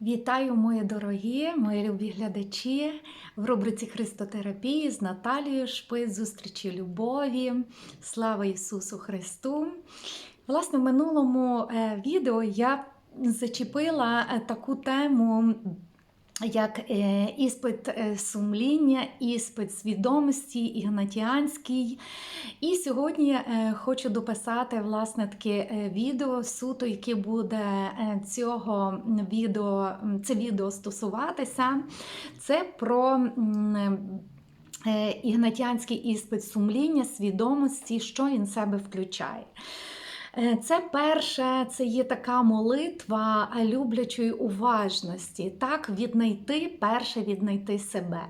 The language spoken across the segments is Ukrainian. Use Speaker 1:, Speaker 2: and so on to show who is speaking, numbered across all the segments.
Speaker 1: Вітаю, мої дорогі, мої любі глядачі в рубриці Христотерапії з Наталією Шпи, зустрічі любові. Слава Ісусу Христу! Власне, в минулому е, відео я зачепила е, таку тему. Як е, іспит е, сумління, іспит свідомості, ігнатіанський. І сьогодні е, хочу дописати власне таке відео суто, яке буде цього відео, це відео стосуватися. Це про ігнатіанський іспит сумління, свідомості, що він себе включає. Е, Це перше, це є така молитва е, люблячої уважності. Так, віднайти, перше віднайти себе.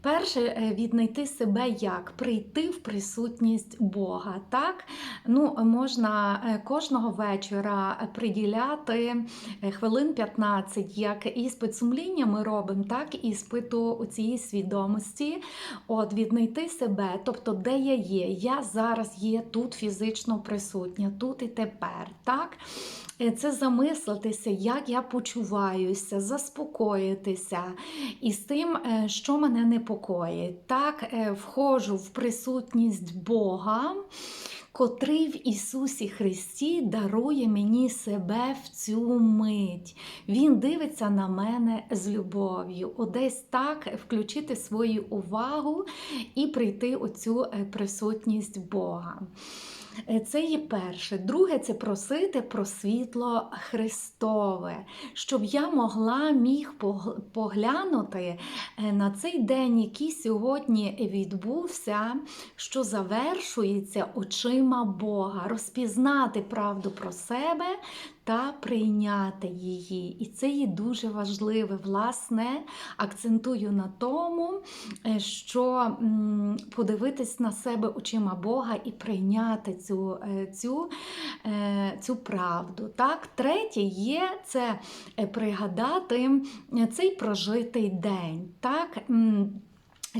Speaker 1: Перше е, віднайти себе як прийти в присутність Бога. Так, ну можна е, кожного вечора приділяти е, хвилин 15, як іспит сумління ми робимо, так іспиту у цієї свідомості. От віднайти себе, тобто де я є. Я зараз є тут фізично присутня, тут і тепер. Так? Це замислитися, як я почуваюся, заспокоїтися із тим, е, що мене непокоїть. Так, е, входжу в присутність Бога, котрий в Ісусі Христі дарує мені себе в цю мить. Він дивиться на мене з любов'ю. Одесь так включити свою увагу і прийти у цю е, присутність Бога. Е, Це є перше. Друге, це просити про світло Христове, щоб я могла міг пог- поглянути е, на цей день, який сьогодні відбувся, що завершується очима Бога, розпізнати правду про себе та прийняти її. І це є дуже важливе, власне, акцентую на тому, е, що подивитись на себе очима Бога і прийняти цю, е, цю, е, цю правду. Так? Третє є це пригадати цей прожитий день. Так?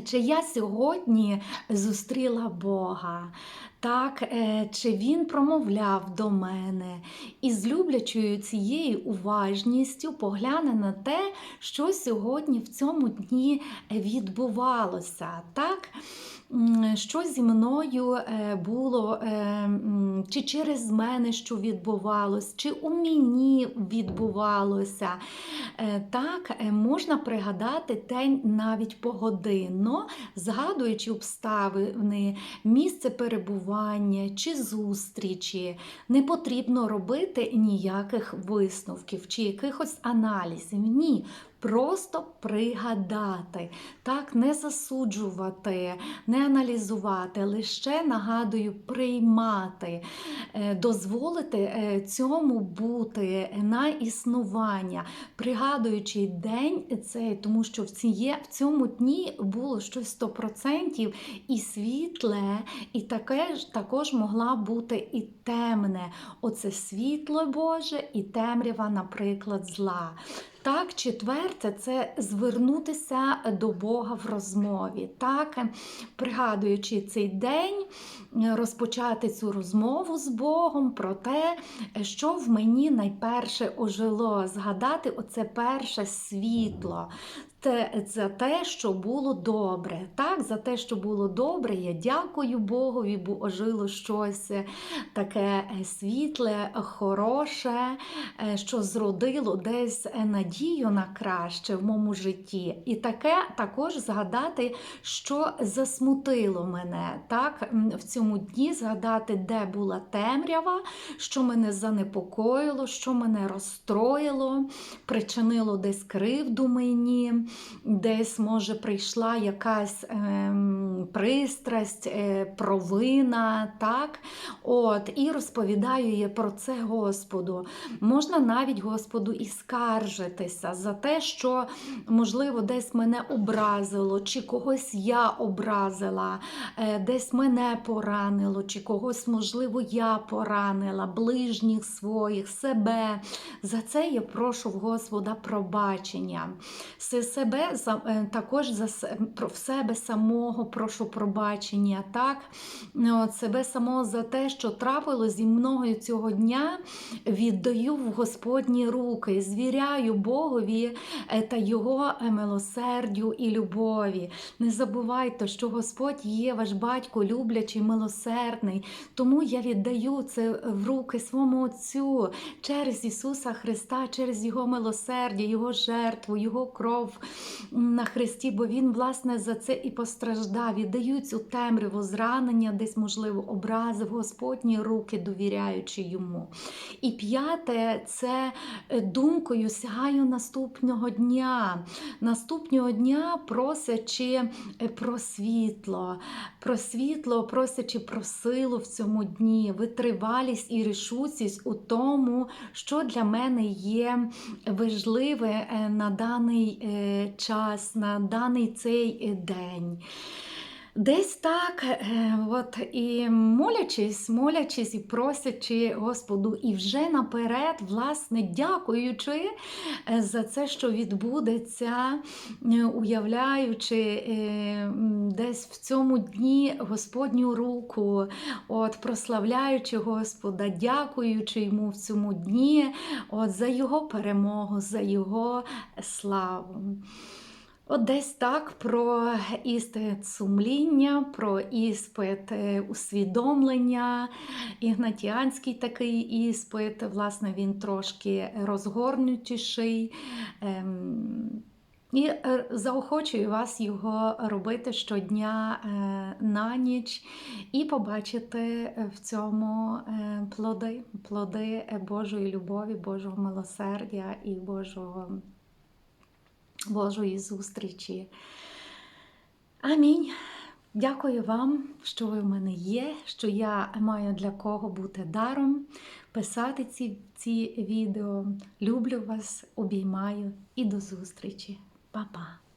Speaker 1: Чи я сьогодні зустріла Бога? Так, е, чи він промовляв до мене і з люблячою цією уважністю погляне на те, що сьогодні в цьому дні відбувалося. Так? Що зі мною е, було, е, чи через мене що відбувалось, чи у мені відбувалося. Так, можна пригадати день навіть погодинно, згадуючи обставини, місце перебування чи зустрічі. Не потрібно робити ніяких висновків чи якихось аналізів. Ні. Просто пригадати, так, не засуджувати, не аналізувати, лише нагадую, приймати, е, дозволити е, цьому бути на існування, пригадуючи день цей, тому що в, в цьому дні було щось 100% і світле, і таке ж також могла бути і темне. Оце світло Боже і темрява, наприклад, зла. Так, четверте це звернутися до Бога в розмові. Так, пригадуючи цей день, розпочати цю розмову з Богом про те, що в мені найперше ожило, згадати оце перше світло. Те, за те, що було добре. Так, за те, що було добре, я дякую Богові, бо ожило щось таке е, світле, хороше, е, що зродило десь е, надію на краще в моєму житті. І таке також згадати, що засмутило мене. Так, в цьому дні згадати, де була темрява, що мене занепокоїло, що мене розстроїло, причинило десь кривду мені, десь, може, прийшла якась ем, пристрасть, е, провина. так? От, І розповідаю я про це Господу. Можна навіть Господу і скаржитися за те, що, можливо, десь мене образило, чи когось я образила, е, десь мене поранило, чи когось, можливо, я поранила, ближніх своїх, себе. За це я прошу в Господа пробачення. Все себе е, також за про себе самого прошу пробачення, так? Ну, От себе самого за те, що трапило зі мною цього дня, віддаю в Господні руки, звіряю Богові е, та Його е, милосердю і любові. Не забувайте, що Господь є ваш батько, люблячий, милосердний. Тому я віддаю це в руки своєму Отцю через Ісуса Христа, через Його милосердя, Його жертву, Його кров на Христі, бо Він, власне, за це і постраждав. Віддаю цю темряву зранення, десь, можливо, образи в Господні руки, довіряючи йому. І п'яте це е, думкою сягаю наступного дня. Наступного дня просячи е, про світло, про світло, просячи про силу в цьому дні, витривалість і рішучість у тому, що для мене є важливе е, на даний час, на даний цей день. Десь так, е, от і молячись, молячись і просячи Господу, і вже наперед, власне, дякуючи е, за це, що відбудеться, е, уявляючи е, десь в цьому дні Господню руку, от прославляючи Господа, дякуючи йому в цьому дні, от за його перемогу, за його славу. От десь так про іспит сумління, про іспит е, усвідомлення, ігнатіанський такий іспит, власне, він трошки розгорнутіший. Ем, І е, заохочую вас його робити щодня е, на ніч і побачити в цьому плоди, плоди Божої любові, Божого милосердя і Божого. Божої зустрічі. Амінь. Дякую вам, що ви в мене є, що я маю для кого бути даром, писати ці, ці відео. Люблю вас, обіймаю і до зустрічі. Па-па!